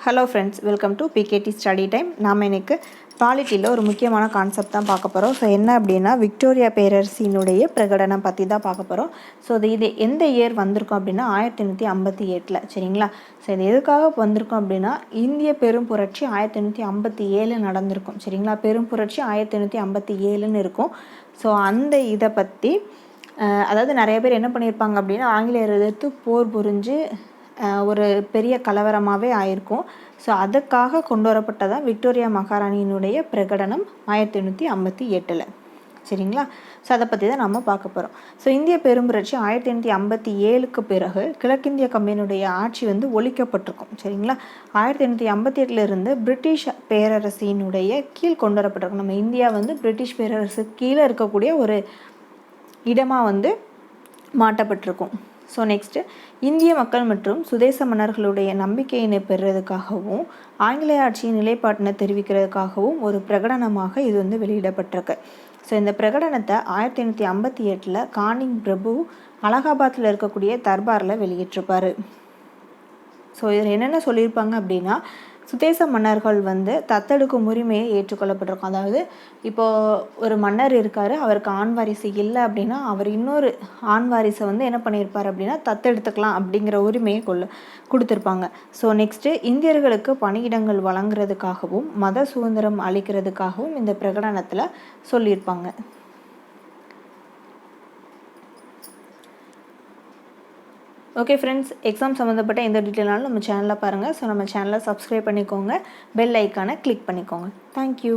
Hello friends welcome to PKD study time நாம் இன்னைக்கு பாலிட்டியில் ஒரு முக்கியமான கான்செப்ட் தான் பார்க்க போகிறோம் ஸோ என்ன அப்படின்னா விக்டோரியா பேரரசினுடைய பிரகடனம் பற்றி தான் பார்க்க போகிறோம் ஸோ இது இது எந்த இயர் வந்திருக்கோம் அப்படின்னா ஆயிரத்தி எண்ணூற்றி ஐம்பத்தி எட்டில் சரிங்களா? ஸோ இது எதுக்காக வந்திருக்கோம் அப்படின்னா இந்திய பெரும் புரட்சி ஆயிரத்தி எண்ணூற்றி ஐம்பத்தி ஏழு நடந்திருக்கும். சரிங்களா? பெரும் புரட்சி ஆயிரத்தி எண்ணூற்றி ஐம்பத்தி ஏழுன்னு இருக்கும். ஸோ அந்த இதை பற்றி அதாவது நிறைய பேர் என்ன பண்ணியிருப்பாங்க அப்படின்னா ஆங்கிலேயர் எதிர்த்து போர் புரிஞ்சு ஒரு பெரிய கலவரமாகவே ஆயிருக்கும். ஸோ அதுக்காக கொண்டு வரப்பட்டதான் விக்டோரியா மகாராணியினுடைய பிரகடனம் ஆயிரத்தி எண்ணூற்றி ஐம்பத்தி எட்டில். சரிங்களா? ஸோ அதை பற்றி தான் நம்ம பார்க்க போகிறோம் ஸோ இந்திய பெரும்புரட்சி ஆயிரத்தி எண்ணூற்றி ஐம்பத்தி ஏழுக்கு பிறகு கிழக்கிந்திய கம்பெனியுடைய ஆட்சி வந்து ஒழிக்கப்பட்டிருக்கும். சரிங்களா? ஆயிரத்தி எண்ணூற்றி ஐம்பத்தி எட்டுலேருந்து பிரிட்டிஷ் பேரரசினுடைய கீழ் கொண்டு வரப்பட்டிருக்கும். நம்ம இந்தியா வந்து பிரிட்டிஷ் பேரரசு கீழே இருக்கக்கூடிய ஒரு இடமாக வந்து மாட்டப்பட்டிருக்கும் ஸோ நெக்ஸ்ட்டு இந்திய மக்கள் மற்றும் சுதேச மன்னர்களுடைய நம்பிக்கையினை பெறுறதுக்காகவும் ஆங்கிலேய ஆட்சியின் நிலைப்பாட்டினை தெரிவிக்கிறதுக்காகவும் ஒரு பிரகடனமாக இது வந்து வெளியிடப்பட்டிருக்கு. ஸோ இந்த பிரகடனத்தை ஆயிரத்தி எண்ணூற்றி ஐம்பத்தி எட்டில் கானிங் பிரபு அலகாபாத்தில் இருக்கக்கூடிய தர்பாரில் வெளியிட்டிருப்பார். ஸோ இதில் என்னென்ன சொல்லியிருப்பாங்க அப்படின்னா சுதேச மன்னர்கள் வந்து தத்தெடுக்கும் உரிமையை ஏற்றுக்கொள்ளப்பட்டிருக்கும். அதாவது இப்போது ஒரு மன்னர் இருக்கார் அவருக்கு ஆண் வாரிசு இல்லை அப்படின்னா அவர் இன்னொரு ஆண் வாரிசை வந்து என்ன பண்ணியிருப்பார் அப்படின்னா தத்தெடுத்துக்கலாம் அப்படிங்கிற உரிமையை கொள்ள கொடுத்துருப்பாங்க. ஸோ நெக்ஸ்ட்டு இந்தியர்களுக்கு பணியிடங்கள் வழங்குறதுக்காகவும் மத சுதந்திரம் அளிக்கிறதுக்காகவும் இந்த பிரகடனத்தில் சொல்லியிருப்பாங்க. ஓகே ஃப்ரெண்ட்ஸ் எக்ஸாம் சம்மந்தப்பட்ட எந்த டீட்டெயிலாலும் நம்ம சேனலில் பாருங்கள் ஸோ நம்ம சேனலை சப்ஸ்கிரைப் பண்ணிக்கோங்க. பெல் ஐக்கானை கிளிக் பண்ணிக்கோங்க. தேங்க்யூ